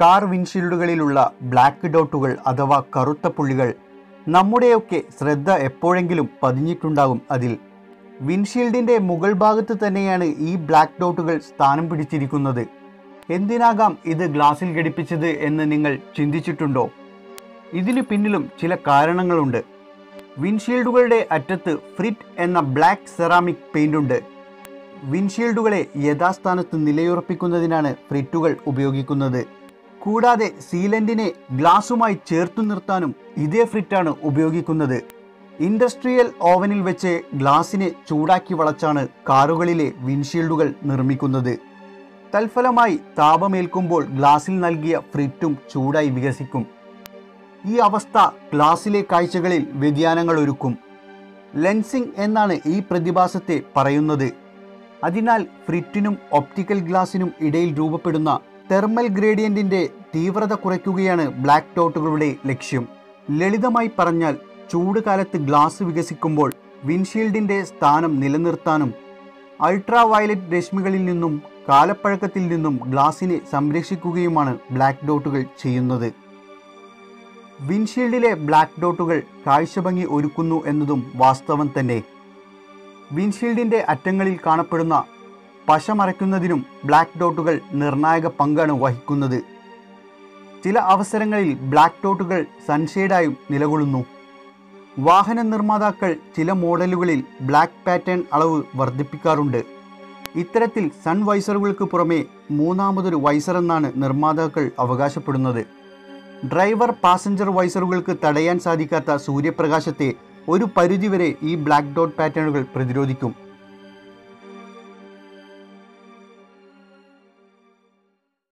Car വിൻഷീൽഡുകളിലുള്ള black ഡോട്ടുകൾ അഥവാ കറുത്ത പുള്ളികൾ നമ്മുടെയൊക്കെ ശ്രദ്ധ എപ്പോഴെങ്കിലും പതിഞ്ഞിട്ടുണ്ടാകും അതിൽ. വിൻഷീൽഡിന്റെ മുകൾ ഭാഗത്ത് തന്നെയാണ് ഈ ബ്ലാക്ക് ഡോട്ടുകൾ സ്ഥാനം പിടിച്ചിരിക്കുന്നത്. എന്തിനാകാം ഇത് ഗ്ലാസിൽ ഘടിപ്പിച്ചത് എന്ന് നിങ്ങൾ ചിന്തിച്ചിട്ടുണ്ടോ? ഇതിനു പിന്നിലും ചില കാരണങ്ങളുണ്ട്. വിൻഷീൽഡുകളുടെ അറ്റത്ത് ഫ്രിറ്റ് എന്ന ബ്ലാക്ക് സെറാമിക് പെയിന്റ് ഉണ്ട്. വിൻഷീൽഡുകളെ യഥാസ്ഥാനത്ത് നിലയുറപ്പിക്കുന്നതിനാണ് ഫ്രിറ്റുകൾ ഉപയോഗിക്കുന്നത്. കൂടാതെ സീലന്റിനെ ഗ്ലാസുമായി ചേർത്തു നിർത്താനും ഇതേ ഫ്രിറ്റാണ് ഉപയോഗിക്കുന്നത്. ഇൻഡസ്ട്രിയൽ ഓവനിൽ വെച്ച് ഗ്ലാസിനെ ചൂടാക്കി വളച്ചാണ് കാറുകളിലെ വിൻഷീൽഡുകൾ നിർമ്മിക്കുന്നത്. തൽഫലമായി താപമേൽക്കുമ്പോൾ ഗ്ലാസിൽ നൽകിയ ഫ്രിറ്റും ചൂടായി വികസിക്കും. ഈ അവസ്ഥ ഗ്ലാസിലെ കാഴ്ചകളിൽ വ്യതിയാനങ്ങൾ ഒരുക്കും. ലെൻസിംഗ് എന്നാണ് ഈ പ്രതിഭാസത്തെ പറയുന്നത്. അതിനാൽ ഫ്രിറ്റിനും ഒപ്റ്റിക്കൽ ഗ്ലാസിനും ഇടയിൽ രൂപപ്പെടുന്ന തെർമൽ ഗ്രേഡിയന്റിന്റെ തീവ്രത കുറയ്ക്കുകയാണ് ബ്ലാക്ക് ടോട്ടുകളുടെ ലക്ഷ്യം. ലളിതമായി പറഞ്ഞാൽ ചൂട് കാലത്ത് ഗ്ലാസ് വികസിക്കുമ്പോൾ വിൻഷീൽഡിന്റെ സ്ഥാനം നിലനിർത്താനും അൾട്രാ വയലറ്റ് രശ്മികളിൽ നിന്നും കാലപ്പഴക്കത്തിൽ നിന്നും ഗ്ലാസിനെ സംരക്ഷിക്കുകയുമാണ് ബ്ലാക്ക് ഡോട്ടുകൾ ചെയ്യുന്നത്. വിൻഷീൽഡിലെ ബ്ലാക്ക് ഡോട്ടുകൾ കാഴ്ചഭംഗി ഒരുക്കുന്നു എന്നതും വാസ്തവം തന്നെ. വിൻഷീൽഡിന്റെ അറ്റങ്ങളിൽ കാണപ്പെടുന്ന പശ മറയ്ക്കുന്നതിനും ബ്ലാക്ക് ഡോട്ടുകൾ നിർണായക പങ്കാണ് വഹിക്കുന്നത്. ചില അവസരങ്ങളിൽ ബ്ലാക്ക് ഡോട്ടുകൾ സൺഷെയ്ഡായും നിലകൊള്ളുന്നു. വാഹന നിർമ്മാതാക്കൾ ചില മോഡലുകളിൽ ബ്ലാക്ക് പാറ്റേൺ അളവ് വർദ്ധിപ്പിക്കാറുണ്ട്. ഇത്തരത്തിൽ സൺ വൈസറുകൾക്ക് പുറമേ മൂന്നാമതൊരു വൈസർ എന്നാണ് നിർമ്മാതാക്കൾ അവകാശപ്പെടുന്നത്. ഡ്രൈവർ പാസഞ്ചർ വൈസറുകൾക്ക് തടയാൻ സാധിക്കാത്ത സൂര്യപ്രകാശത്തെ ഒരു പരിധിവരെ ഈ ബ്ലാക്ക് ഡോട്ട് പാറ്റേണുകൾ പ്രതിരോധിക്കും.